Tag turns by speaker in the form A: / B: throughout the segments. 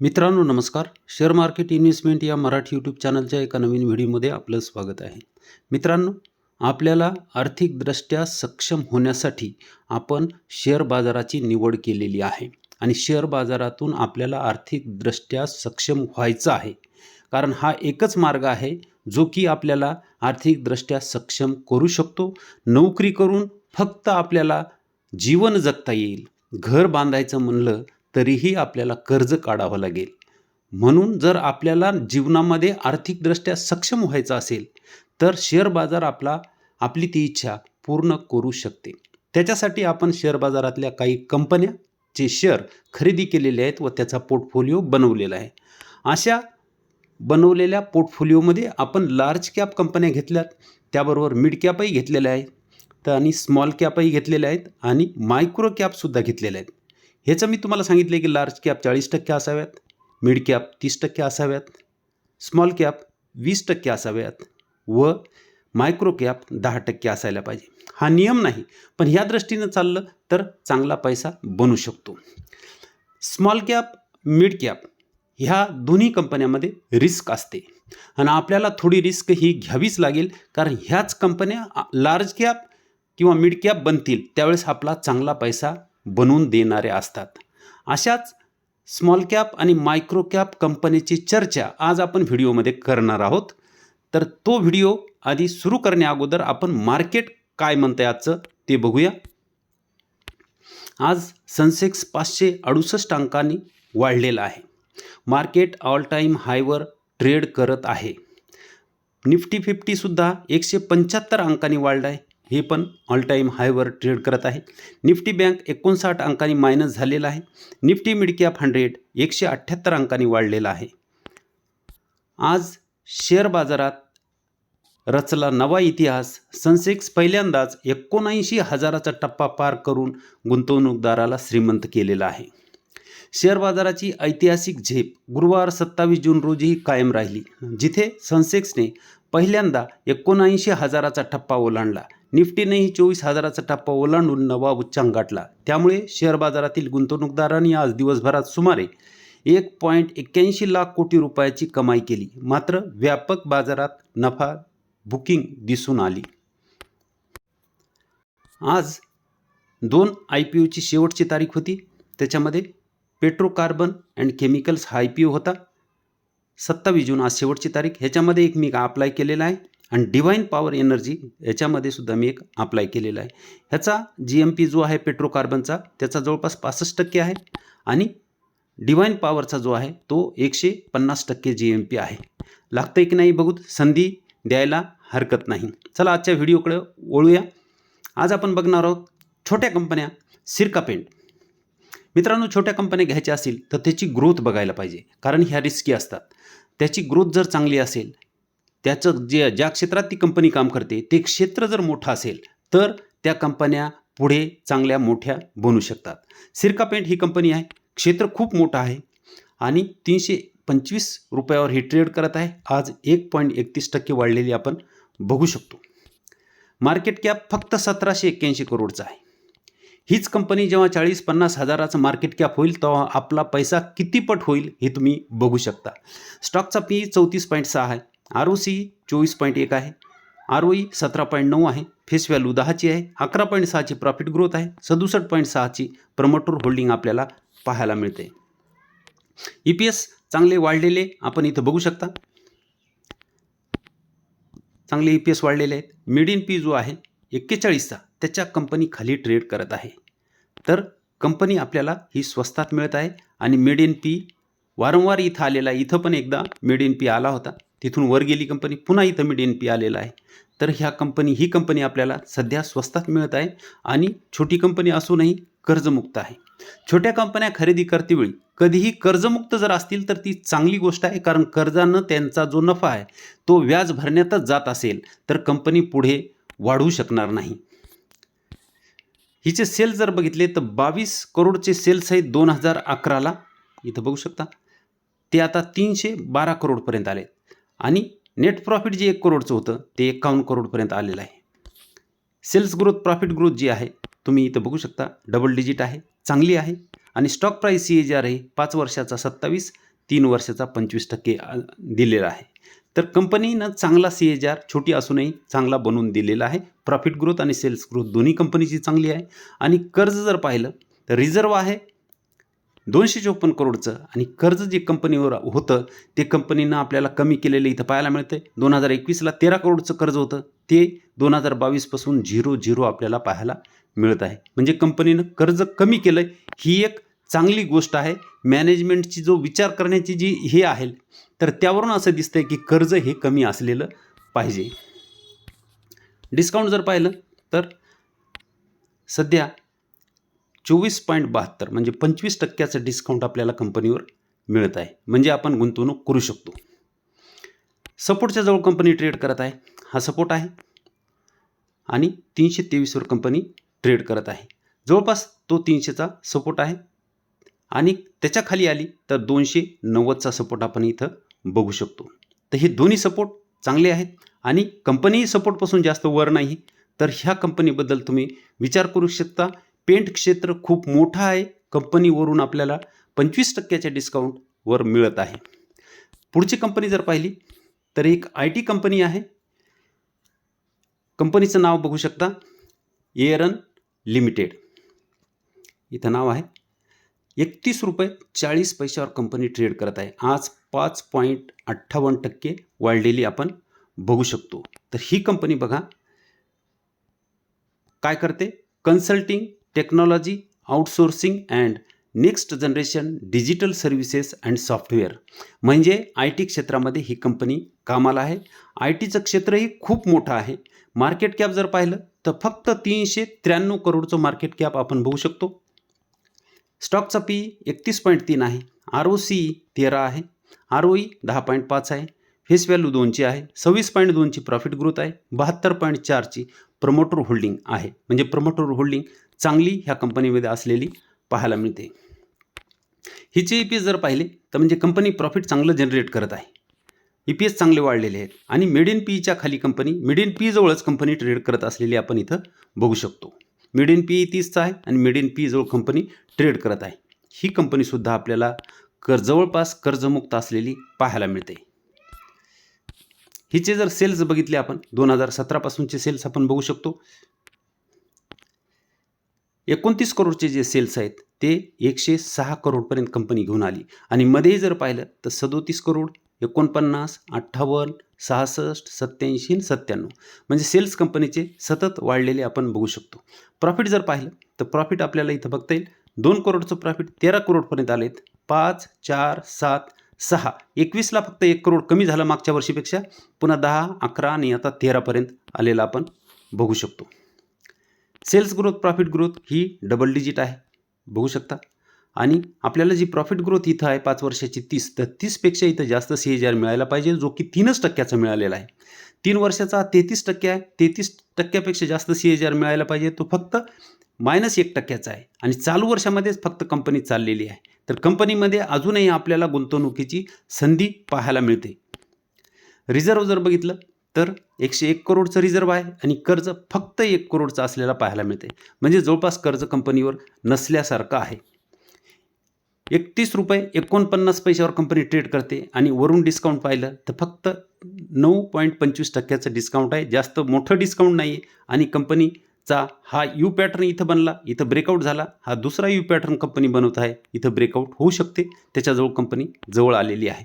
A: मित्रांनो नमस्कार. Share market investment या मराठी यूट्यूब चॅनलच्या एका नवीन व्हिडिओमध्ये आपलं स्वागत आहे. मित्रांनो आपल्याला आर्थिकदृष्ट्या सक्षम होण्यासाठी आपण शेअर बाजाराची निवड केलेली आहे आणि शेअर बाजारातून आपल्याला आर्थिकदृष्ट्या सक्षम व्हायचं आहे. कारण हा एकच मार्ग आहे जो की आपल्याला आर्थिकदृष्ट्या सक्षम करू शकतो. नोकरी करून फक्त आपल्याला जीवन जगता येईल. घर बांधायचं म्हणलं तरीही आपल्याला कर्ज काढावं लागेल. म्हणून जर आपल्याला जीवनामध्ये आर्थिकदृष्ट्या सक्षम व्हायचं असेल तर शेअर बाजार आपला आपली ती इच्छा पूर्ण करू शकते. त्याच्यासाठी आपण शेअर बाजारातल्या काही कंपन्याचे शेअर खरेदी केलेले आहेत व त्याचा पोर्टफोलिओ बनवलेला आहे. अशा बनवलेल्या पोर्टफोलिओमध्ये आपण लार्ज कॅप कंपन्या घेतल्यात. त्याबरोबर मिड कॅपही घेतलेल्या आहेत. तर आणि स्मॉल कॅपही घेतलेल्या आहेत आणि मायक्रो कॅपसुद्धा घेतलेल्या आहेत. ह्याचं मी तुम्हाला सांगितले की लार्ज कॅप चाळीस टक्के असाव्यात मिड कॅप तीस टक्के असाव्यात स्मॉल कॅप वीस टक्के असाव्यात व मायक्रो कॅप दहा टक्के असायला पाहिजे. हा नियम नाही पण ह्या दृष्टीनं चाललं तर चांगला पैसा बनू शकतो. स्मॉल कॅप मिड कॅप ह्या दोन्ही कंपन्यामध्ये रिस्क असते. आणि आपल्याला थोडी रिस्क ही घ्यावीच लागेल कारण ह्याच कंपन्या लार्ज कॅप किंवा मिड कॅप बनतील त्यावेळेस आपला चांगला पैसा बनवून देणारे असतात. अशाच स्मॉल कॅप आणि मायक्रो कॅप कंपनीची चर्चा आज आपण व्हिडिओमध्ये करणार आहोत. तर तो व्हिडिओ आधी सुरू करण्या अगोदर आपण मार्केट काय म्हणतं याचं आजचं ते बघूया. आज सनसेक्स पाचशे अडुसष्ट अंकांनी वाढलेलं आहे. मार्केट ऑल टाईम हायवर ट्रेड करत आहे. निफ्टी फिफ्टीसुद्धा एकशे पंच्याहत्तर अंकांनी वाढलं आहे हे पण ऑल टाईम हायवर ट्रेड करत आहे. निफ्टी बँक एकोणसाठ अंकांनी मायनस झालेला आहे. निफ्टी मिडकॅप हंड्रेड एकशे अठ्ठ्याहत्तर अंकांनी वाढलेला आहे. आज शेअर बाजारात रचला नवा इतिहास. सनसेक्स पहिल्यांदाच एकोणऐंशी हजाराचा टप्पा पार करून गुंतवणूकदाराला श्रीमंत केलेला आहे. शेअर बाजाराची ऐतिहासिक झेप गुरुवार सत्तावीस जून रोजीही कायम राहिली जिथे सनसेक्सने पहिल्यांदा एकोणऐंशी हजाराचा टप्पा ओलांडला. निफ्टीनेही चोवीस हजाराचा टप्पा ओलांडून नवा उच्चांक गाठला त्यामुळे शेअर बाजारातील गुंतवणूकदारांनी आज दिवसभरात सुमारे एक पॉईंट एक्क्याऐंशी लाख कोटी रुपयाची कमाई केली. मात्र व्यापक बाजारात नफा बुकिंग दिसून आली. आज दोन आय पी ओची शेवटची तारीख होती. त्याच्यामध्ये पेट्रोकार्बन अँड केमिकल्स हा आय पी ओ होता. सत्तावीस जून आज शेवटची तारीख. ह्याच्यामध्ये एक मी अप्लाय केलेला आहे. आणि डिवाईन पॉवर एनर्जी याच्यामध्ये सुद्धा मी एक अप्लाय केलेला आहे. ह्याचा जी एम पी जो आहे पेट्रोकार्बनचा त्याचा जवळपास पासष्ट टक्के आहे आणि डिवाईन पॉवरचा जो आहे तो एकशे पन्नास टक्के जी एम पी आहे. लागतं की नाही बघू संधी द्यायला हरकत नाही. चला आजच्या व्हिडिओकडे ओळूया आज आपण बघणार आहोत छोट्या कंपन्या सिरका पेंट. मित्रांनो छोट्या कंपन्या घ्यायच्या असतील तर त्याची ग्रोथ बघायला पाहिजे. कारण ह्या रिस्की असतात. त्याची ग्रोथ जर चांगली असेल त्याचं जे ज्या क्षेत्रात ती कंपनी काम करते ते क्षेत्र जर मोठं असेल तर त्या कंपन्या पुढे चांगल्या मोठ्या बनू शकतात. सिरका पेंट ही कंपनी आहे. क्षेत्र खूप मोठं आहे. आणि तीनशे पंचवीस रुपयावर ही ट्रेड करत आहे. आज एक पॉईंट एकतीस टक्के वाढलेली आपण बघू शकतो. मार्केट कॅप फक्त सतराशे एक्क्याऐंशी करोडचा आहे. हीच कंपनी जेव्हा चाळीस पन्नास हजाराचं मार्केट कॅप होईल तेव्हा आपला पैसा किती पट होईल हे तुम्ही बघू शकता. स्टॉकचा पी चौतीस पॉईंट सहा आहे. आर ओ सी चोवीस पॉईंट एक आहे. आर ओ ई सतरा पॉईंट नऊ आहे. फेस व्हॅल्यू दहाची आहे. अकरा पॉईंट सहाची प्रॉफिट ग्रोथ आहे. सदुसष्ट पॉईंट सहाची प्रमोटर होल्डिंग आपल्याला पाहायला मिळते. ई पी एस चांगले वाढलेले आपण इथं बघू शकता. चांगले ई पी एस वाढलेले आहेत. मिडियन पी जो आहे एक्केचाळीसचा त्याच्या कंपनी खाली ट्रेड करत आहे. तर कंपनी आपल्याला ही स्वस्तात मिळत आहे आणि मिड इन पी वारंवार इथं आलेला इथं पण एकदा मिड इन पी आला होता. तिथून वर गेली कंपनी पुन्हा इथं मिड एन पी आलेला आहे. तर ह्या कंपनी ही कंपनी आपल्याला सध्या स्वस्तात मिळत आहे आणि छोटी कंपनी असूनही कर्जमुक्त आहे. छोट्या कंपन्या खरेदी करतेवेळी कधीही कर्जमुक्त जर असतील तर ती चांगली गोष्ट आहे कारण कर्जानं त्यांचा जो नफा आहे तो व्याज भरण्यातच जात असेल तर कंपनी पुढे वाढू शकणार नाही. हिचे सेल जर बघितले तर बावीस करोडचे सेल्स आहेत दोन हजार अकराला. इथं बघू शकता. ते आता तीनशे बारा करोडपर्यंत आले आणि नेट प्रॉफिट जे एक करोडचं होतं ते एकावन्न करोडपर्यंत आलेलं आहे. सेल्स ग्रोथ प्रॉफिट ग्रोथ जी आहे तुम्ही इथं बघू शकता. डबल डिजिट आहे चांगली आहे. आणि stock price C A G R आहे पाच वर्षाचा सत्तावीस तीन वर्षाचा पंचवीस टक्के दिलेला आहे. तर कंपनीनं चांगला सी एच आर छोटी असूनही चांगला बनवून दिलेला आहे. प्रॉफिट ग्रोथ आणि सेल्स ग्रोथ दोन्ही कंपनीची चांगली आहे. आणि कर्ज जर पाहिलं तर रिझर्व आहे दोनशे चोपन्न करोडचं आणि कर्ज जे कंपनीवर होतं ते कंपनीनं आपल्याला कमी केलेलं इथं पाहायला मिळतं आहे दोन हजार एकवीसला तेरा करोडचं कर्ज होतं. ते दोन हजार बावीसपासून झिरो झिरो आपल्याला पाहायला मिळत आहे. म्हणजे कंपनीनं कर्ज कमी केलं ही एक चांगली गोष्ट आहे. मॅनेजमेंटची जो विचार करण्याची जी हे आहे तर त्यावरून असं दिसतंय की कर्ज हे कमी असलेलं पाहिजे. डिस्काउंट जर पाहिलं तर सध्या चोवीस पॉईंट बहात्तर म्हणजे पंचवीस टक्क्याचं डिस्काउंट आपल्याला कंपनीवर मिळत आहे. म्हणजे आपण गुंतवणूक करू शकतो. सपोर्टच्या जवळ कंपनी ट्रेड करत आहे. हा सपोर्ट आहे. आणि तीनशे तेवीसवर कंपनी ट्रेड करत आहे. जवळपास तो तीनशेचा सपोर्ट आहे. आणि त्याच्याखाली आली तर दोनशे नव्वदचा सपोर्ट आपण इथं बघू शकतो. तर हे दोन्ही सपोर्ट चांगले आहेत. आणि कंपनीही सपोर्टपासून जास्त वर नाही तर ह्या कंपनीबद्दल तुम्ही विचार करू शकता. पेंट क्षेत्र खूप मोठं आहे. कंपनीवरून आपल्याला पंचवीस टक्क्याच्या डिस्काउंटवर मिळत आहे. पुढची कंपनी जर पाहिली तर एक आय टी कंपनी आहे. कंपनीचं नाव बघू शकता. एअरन लिमिटेड. इथं नाव आहे. एकतीस रुपये चाळीस पैशावर कंपनी ट्रेड करत आहे. आज पाच पॉईंट अठ्ठावन्न टक्के वाढलेली आपण बघू शकतो. तर ही कंपनी बघा. काय करते? Consulting technology outsourcing and next generation digital services and software म्हणजे आय टी क्षेत्रामध्ये ही कंपनी कामाला आहे. आय टीचं क्षेत्रही खूप मोठं आहे. मार्केट कॅप जर पाहिलं तर फक्त तीनशे त्र्याण्णव करोडचं मार्केट कॅप आपण बघू शकतो. स्टॉकचा पी एकतीस पॉईंट तीन आहे. आर ओ सी तेरा आहे. आर ओ ई दहा पॉईंट पाच आहे. फेस व्हॅल्यू दोनची आहे. सव्वीस पॉईंट दोनची प्रॉफिट ग्रोथ आहे. बहात्तर पॉईंट चारची. प्रमोटर होल्डिंग आहे. म्हणजे प्रमोटर होल्डिंग चांगली ह्या कंपनीमध्ये असलेली पाहायला मिळते. हिचे ई पी एस जर पाहिले तर म्हणजे कंपनी प्रॉफिट चांगलं जनरेट करत आहे. ई पी एस चांगले वाढलेले आहेत. आणि मिड इन पीच्या खाली कंपनी मिड इन पी जवळच कंपनी ट्रेड करत असलेली आपण इथं बघू शकतो. मिड इन पी तीसचा आहे आणि मिड इन पी जवळ कंपनी ट्रेड करत आहे. ही कंपनीसुद्धा आपल्याला कर जवळपास कर्जमुक्त असलेली पाहायला मिळते. हिचे जर सेल्स बघितले आपण दोन हजार सतरापासूनचे सेल्स आपण बघू शकतो. एकोणतीस करोडचे जे सेल्स आहेत ते एकशे सहा करोडपर्यंत कंपनी घेऊन आली. आणि मध्ये जर पाहिलं तर सदोतीस करोड एकोणपन्नास अठ्ठावन्न सहासष्ट सत्याऐंशी सत्त्याण्णव. म्हणजे सेल्स कंपनीचे सतत वाढलेले आपण बघू शकतो. प्रॉफिट जर पाहिलं तर प्रॉफिट आपल्याला इथं बघता येईल. दोन करोडचं प्रॉफिट तेरा करोडपर्यंत आलेत. पाच चार सात सहा. एकवीसला फक्त एक करोड कमी झालं मागच्या वर्षीपेक्षा. पुन्हा दहा अकरा आणि आता तेरापर्यंत आलेला आपण बघू शकतो. सेल्स ग्रोथ प्रॉफिट ग्रोथ ही डबल डिजिट आहे. बघू शकता. आणि आपल्याला जी प्रॉफिट ग्रोथ इथं आहे पाच वर्षाची तीस तर तीसपेक्षा इथं जास्त सी एच आर मिळायला पाहिजे जो की तीनच टक्क्याचा मिळालेला आहे. तीन वर्षाचा तेहतीस टक्के आहे. तेहतीस टक्क्यापेक्षा जास्त सी एच आर मिळायला पाहिजे तो फक्त मायनस एक टक्क्याचा आहे. आणि चालू वर्षामध्येच फक्त कंपनी चाललेली आहे. तर कंपनीमध्ये अजूनही आपल्याला गुंतवणुकीची संधी पाहायला मिळते. रिझर्व जर बघितलं तर एकशे एक करोडचं रिझर्व आहे आणि कर्ज फक्त एक करोडचं असलेला पाहायला मिळते. म्हणजे जवळपास कर्ज कंपनीवर नसल्यासारखं आहे. एकतीस रुपये एकोणपन्नास पैशावर कंपनी ट्रेड करते आणि वरून डिस्काउंट पाहिलं तर फक्त नऊ पॉईंट पंचवीस टक्क्याचं डिस्काउंट आहे. जास्त मोठं डिस्काउंट नाही आहे आणि कंपनी चा हा यू पॅटर्न इथं बनला इथं ब्रेकआउट झाला. हा दुसरा यू पॅटर्न कंपनी बनवत आहे. इथं ब्रेकआउट होऊ शकते. त्याच्याजवळ कंपनी जवळ आलेली आहे.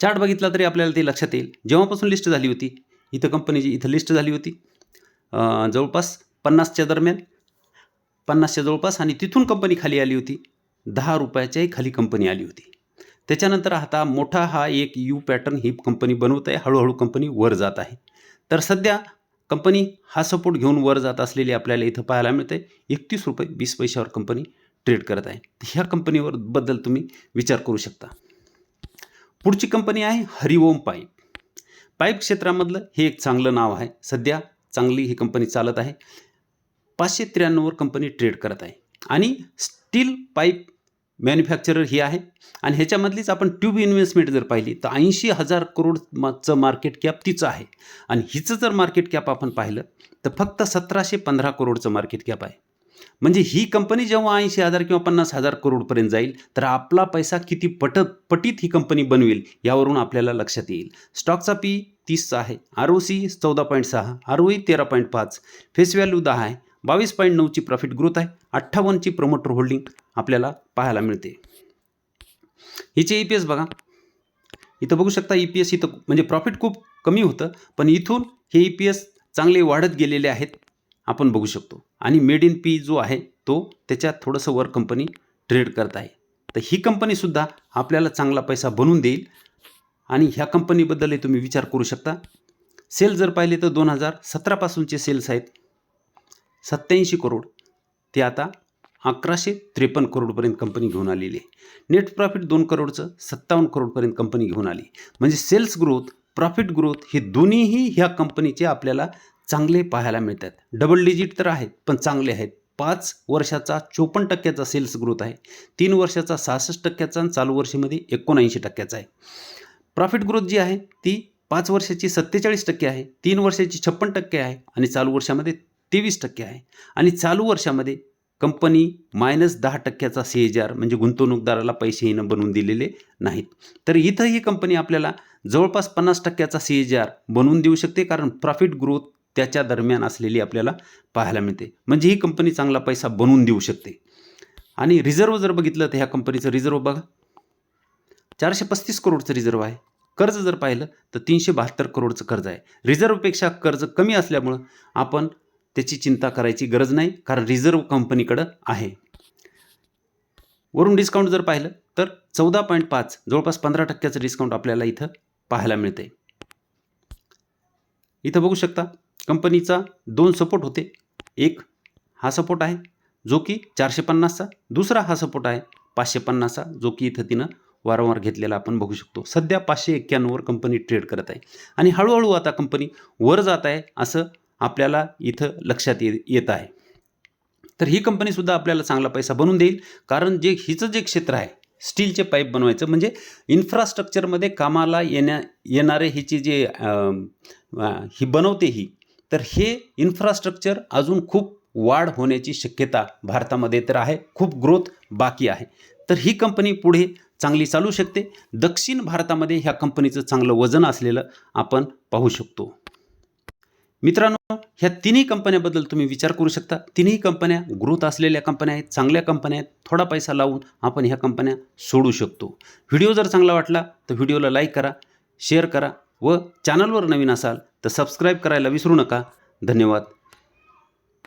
A: चार्ट बघितला तरी आपल्याला ते लक्षात येईल. जेव्हापासून लिस्ट झाली होती इथं कंपनीची इथं लिस्ट झाली होती जवळपास पन्नासच्या दरम्यान पन्नासच्या जवळपास आणि तिथून कंपनी खाली आली होती. दहा रुपयाच्याही खाली कंपनी आली होती. त्याच्यानंतर आता मोठा हा एक यू पॅटर्न ही कंपनी बनवत आहे. हळूहळू कंपनी वर जात आहे. तर सध्या कंपनी हा सपोर्ट घेऊन वर जात असलेली आपल्याला इथं पाहायला मिळते एकतीस रुपये वीस पैशावर कंपनी ट्रेड करत आहे. ह्या कंपनीवर बद्दल तुम्ही विचार करू शकता. पुढची कंपनी आहे हरिओम पाईप. पाईप क्षेत्रामधलं हे एक चांगलं नाव आहे. सध्या चांगली ही कंपनी चालत आहे. पाचशे त्र्याण्णववर कंपनी ट्रेड करत आहे. आणि स्टील पाईप मॅन्युफॅक्चरर ही आहे. आणि ह्याच्यामधलीच आपण ट्यूब इन्व्हेस्टमेंट जर पाहिली तर ऐंशी हजार करोडचं मार्केट कॅप तिचं आहे. आणि हिचं जर मार्केट कॅप आपण पाहिलं तर फक्त सतराशे पंधरा करोडचं मार्केट कॅप आहे. म्हणजे ही कंपनी जेव्हा ऐंशी हजार किंवा पन्नास हजार करोडपर्यंत जाईल तर आपला पैसा किती पटत पटीत ही कंपनी बनवेल यावरून आपल्याला लक्षात येईल. स्टॉकचा पी तीसचा आहे आर ओ सी चौदा पॉईंट सहा आर ओ ई तेरा पॉईंट पाच फेस व्हॅल्यू दहा आहे बावीस पॉईंट नऊची प्रॉफिट ग्रोथ आहे. अठ्ठावन्नची प्रमोटर होल्डिंग आपल्याला पाहायला मिळते. हिचे ई पी एस बघा. इथं बघू शकता ई पी एस इथं म्हणजे प्रॉफिट खूप कमी होतं पण इथून हे ई पी एस चांगले वाढत गेलेले आहेत आपण बघू शकतो. आणि मेड इन पी जो आहे तो त्याच्यात थोडंसं वर कंपनी ट्रेड करत आहे. तर ही कंपनीसुद्धा आपल्याला चांगला पैसा बनवून देईल. आणि ह्या कंपनीबद्दलही तुम्ही विचार करू शकता. सेल जर पाहिले तर दोन हजार सतरापासूनचे सेल्स आहेत. सत्याऐंशी करोड. ते आता अकराशे त्रेपन्न करोडपर्यंत कंपनी घेऊन आलेली आहे. नेट प्रॉफिट दोन करोडचं सत्तावन्न करोडपर्यंत कंपनी घेऊन आली. म्हणजे सेल्स ग्रोथ प्रॉफिट ग्रोथ हे दोन्हीही ह्या कंपनीचे आपल्याला चांगले पाहायला मिळतात. डबल डिजिट तर आहेत पण चांगले आहेत. पाच वर्षाचा चोपन्न टक्क्याचा सेल्स ग्रोथ आहे. तीन वर्षाचा सहासष्ट टक्क्याचा आणि चालू वर्षामध्ये एकोणऐंशी टक्क्याचा आहे. प्रॉफिट ग्रोथ जी आहे ती पाच वर्षाची सत्तेचाळीस टक्के आहे तीन वर्षाची छप्पन टक्के आहे आणि चालू वर्षामध्ये तेवीस टक्के आहे. आणि चालू वर्षामध्ये कंपनी मायनस दहा टक्क्याचा सी एच आर म्हणजे गुंतवणूकदाराला पैसे येणं बनवून दिलेले नाहीत. तर इथं ही कंपनी आपल्याला जवळपास पन्नास टक्क्याचा सी एच आर बनवून देऊ शकते कारण प्रॉफिट ग्रोथ त्याच्या दरम्यान असलेली आपल्याला पाहायला मिळते. म्हणजे ही कंपनी चांगला पैसा बनवून देऊ शकते. आणि रिझर्व जर बघितलं तर ह्या कंपनीचं रिझर्व बघा. चारशे पस्तीस करोडचं रिझर्व आहे. कर्ज जर पाहिलं तर तीनशे बहात्तर करोडचं कर्ज आहे. रिझर्वपेक्षा कर्ज कमी असल्यामुळं आपण त्याची चिंता करायची गरज नाही कारण रिझर्व कंपनीकडं आहे. वरून डिस्काउंट जर पाहिलं तर चौदा पॉईंट पाच जवळपास पंधरा टक्क्याचं डिस्काउंट आपल्याला इथं पाहायला मिळते. इथं बघू शकता कंपनीचा दोन सपोर्ट होते. एक हा सपोर्ट आहे जो की चारशे पन्नासचा दुसरा हा सपोर्ट आहे पाचशे पन्नासचा जो की इथं तिनं वारंवार घेतलेला आपण बघू शकतो. सध्या पाचशे एक्क्याण्णववर कंपनी ट्रेड करत आहे. आणि हळूहळू आता कंपनी वर जात आहे असं आपल्याला इथं लक्षात ये येत आहे. तर ही कंपनीसुद्धा आपल्याला चांगला पैसा बनवून देईल. कारण जे हिचं जे क्षेत्र आहे स्टीलचे पाईप बनवायचं म्हणजे इन्फ्रास्ट्रक्चरमध्ये कामाला येण्या येणारे हिची जे ही बनवते ही तर हे इन्फ्रास्ट्रक्चर अजून खूप वाढ होण्याची शक्यता भारतामध्ये तर आहे. खूप ग्रोथ बाकी आहे. तर ही कंपनी पुढे चांगली चालू शकते. दक्षिण भारतामध्ये ह्या कंपनीचं चांगलं वजन असलेलं आपण पाहू शकतो. मित्रांनो ह्या तिन्ही कंपन्याबद्दल तुम्ही विचार करू शकता. तिन्ही कंपन्या ग्रोथ असलेल्या कंपन्या आहेत चांगल्या कंपन्या आहेत. थोडा पैसा लावून आपण ह्या कंपन्या सोडू शकतो. व्हिडिओ जर चांगला वाटला तर व्हिडिओला लाईक करा शेअर करा व चॅनलवर नवीन असाल तर सबस्क्राईब करायला विसरू नका. धन्यवाद.